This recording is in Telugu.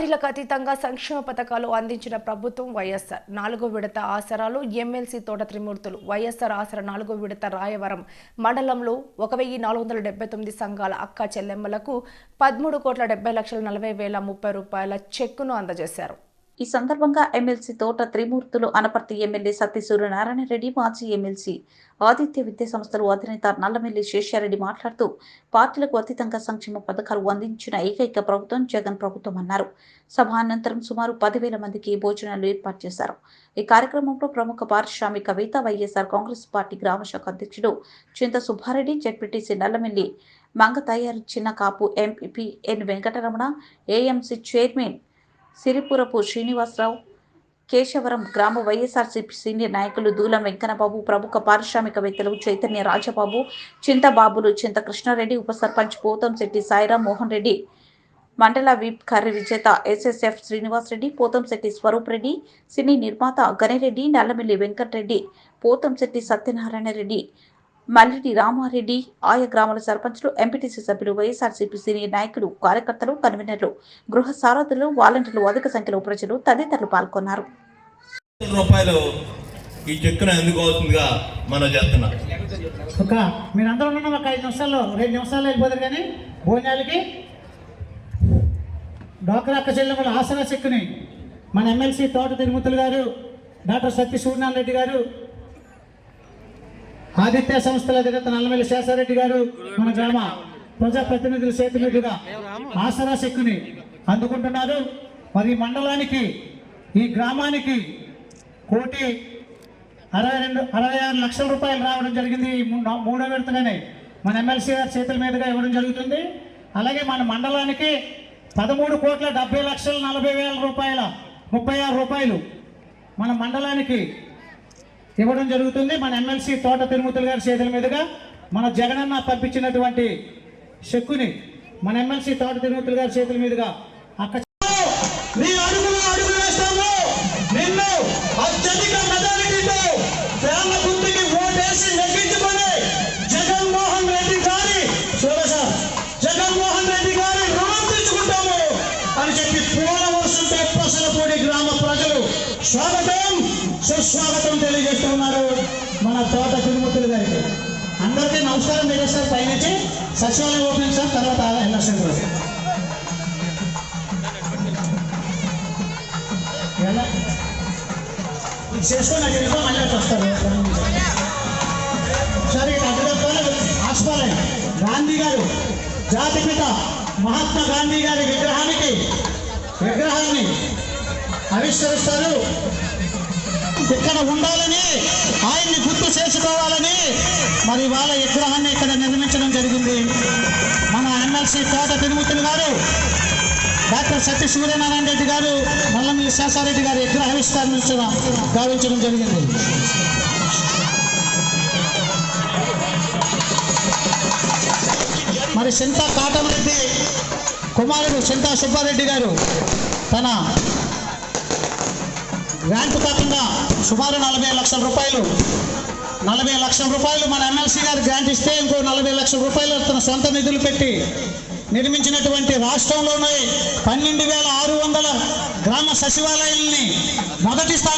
పార్టీలకు అతీతంగా సంక్షేమ పథకాలు అందించిన ప్రభుత్వం వైఎస్ఆర్. నాలుగో విడత ఆసరాలు ఎమ్మెల్సీ తోట త్రిమూర్తులు వైఎస్ఆర్ ఆసరా నాలుగో విడత రాయవరం మండలంలో ఒక వెయ్యి నాలుగు వందల డెబ్బై తొమ్మిది సంఘాల అక్క చెల్లెమ్మలకు పదమూడు కోట్ల డెబ్బై లక్షల నలభై వేల ముప్పై రూపాయల చెక్కును అందజేశారు. ఈ సందర్భంగా ఎమ్మెల్సీ తోట త్రిమూర్తులు అనపర్తి ఎమ్మెల్యే సత్య సూర్యనారాయణ రెడ్డి మాజీ ఎమ్మెల్సీ ఆదిత్య విద్యా సంస్థలు అధినేత నల్లమెల్లి శేషారెడ్డి మాట్లాడుతూ పార్టీలకు అతీతంగా సంక్షేమ పథకాలు అందించిన ఏకైక ప్రభుత్వం జగన్ ప్రభుత్వం అన్నారు. సభ అనంతరం సుమారు పదివేల మందికి భోజనాలు ఏర్పాటు చేశారు. ఈ కార్యక్రమంలో ప్రముఖ పారిశ్రామికవేత్త వైఎస్ఆర్ కాంగ్రెస్ పార్టీ గ్రామ శాఖ అధ్యక్షుడు చింత సుబ్బారెడ్డి జడ్పీటీసీ నల్లమెల్లి మంగ తయారు చిన్న కాపు MP N Venkataramana AMC chairman Siripurapu Srinivasarao Kesavaram గ్రామ వైఎస్ఆర్సీపీ సీనియర్ నాయకులు దూలం వెంకన్నబాబు ప్రముఖ పారిశ్రామికవేత్తలు చైతన్య రాజబాబు చింతబాబులు చింత కృష్ణారెడ్డి ఉప సర్పంచ్ పోతంశెట్టి సాయిరాం మోహన్ రెడ్డి మండల whip Karri Vijetha SSF Srinivasareddy Pothamsetty Swaroop Reddy cine నిర్మాత గణిరెడ్డి నల్లమిల్లి వెంకటరెడ్డి పోతంశెట్టి సత్యనారాయణ రెడ్డి మల్లిడి రామారెడ్డి ఆయా గ్రామాల సర్పంచ్లు ఎంపీటీసీ సభ్యులు వైఎస్ఆర్సీపీ సీనియర్ నాయకులు కార్యకర్తలు కన్వీనర్లు గృహ సారథులు వాలంటీర్లు అధిక సంఖ్యలో ప్రజలు తదితరులు పాల్గొన్నారు. రూపాయలు ఈ చెక్కును అందుకోవాల్సిందిగా మనం చేస్తున్నాం. ఒక మీరందరూ ఉన్న ఒక ఐదు నిమిషాల్లో రెండు నిమిషాల్లో వెళ్ళిపోతారు కానీ భోజనాలకి డాక్టర్ అక్క చెల్లెమ్మల ఆసరా చెక్కుని మన ఎమ్మెల్సీ తోట తిరుమతులు గారు డాక్టర్ సత్య సూర్యనారాయణ రెడ్డి గారు ఆదిత్య సంస్థల అధినేత నల్లమల్లి శేషారెడ్డి గారు మన గ్రామ ప్రజాప్రతినిధుల చేతి మీదుగా ఆసరా శక్తిని అందుకుంటున్నారు. మరి మండలానికి ఈ గ్రామానికి కోటి అరవై రెండు అరవై ఆరు లక్షల రూపాయలు రావడం జరిగింది. ఈ మూడో విడతగానే మన ఎమ్మెల్సీ గారి చేతుల మీదుగా ఇవ్వడం జరుగుతుంది. అలాగే మన మండలానికి పదమూడు కోట్ల డెబ్బై లక్షల నలభై వేల రూపాయల ముప్పై ఆరు రూపాయలు మన మండలానికి ఇవ్వడం జరుగుతుంది. మన ఎమ్మెల్సీ తోట తిరుమతులు గారి చేతుల మీదుగా మన జగనన్న పంపించినటువంటి చెక్కుని మన ఎమ్మెల్సీ తోట తిరుమతులు గారి చేతుల మీదుగా అక్క నీ అడుగులు అడుగు వేస్తాము. నిన్ను అత్యధిక మెజారిటీతో పేర్ల గుర్తుకి ఓటేసి నెగ్గించుకొని జగన్మోహన్ రెడ్డి గారి చూడ జగన్మోహన్ రెడ్డి గారి రుణం తెచ్చుకుంటాము అని చెప్పి పూల వర్షంతో పసలపూడి గ్రామ ప్రజలు స్వాగతం. సుస్వాగతం తెలియజేస్తున్నారు మన తోట తిరుమతులు గారికి. అందరికీ నమస్కారం తెలియజేస్తారు. పైనుంచి సచివాలయం ఓపెన్ సార్ తర్వాత ఎలక్షన్ రోజు చేసుకొని అక్కడ వెళ్ళిపో, మళ్ళీ వస్తారు. సరే ఇటు ఆస్పాలయం గాంధీ గారు జాతిపిత మహాత్మా గాంధీ గారి విగ్రహానికి విగ్రహాన్ని ఆవిష్కరిస్తారు. ఇక్కడ ఉండాలని ఆయన్ని గుర్తు చేసుకోవాలని మరి వాళ్ళ విగ్రహాన్ని ఇక్కడ నిర్మించడం జరిగింది. మన ఎమ్మెల్సీ తోట తిరుమతులు గారు డాక్టర్ సత్య సూర్యనారాయణ రెడ్డి గారు నల్లమిల్లి శేషారెడ్డి గారు విగ్రహ విస్తరించడం గావించడం జరిగింది. మరి చింతా కాటమరెడ్డి కుమారుడు సింత సుబ్బారెడ్డి గారు తన గ్రాంట్ కాకుండా సుమారు నలభై లక్షల రూపాయలు నలభై లక్షల రూపాయలు మన ఎమ్మెల్సీ గారు గ్రాంట్ ఇస్తే ఇంకో నలభై లక్షల రూపాయలు తన సొంత నిధులు పెట్టి నిర్మించినటువంటి రాష్ట్రంలోనే పన్నెండు వేల ఆరు వందల గ్రామ సచివాలయాల్ని మొదటి స్థానం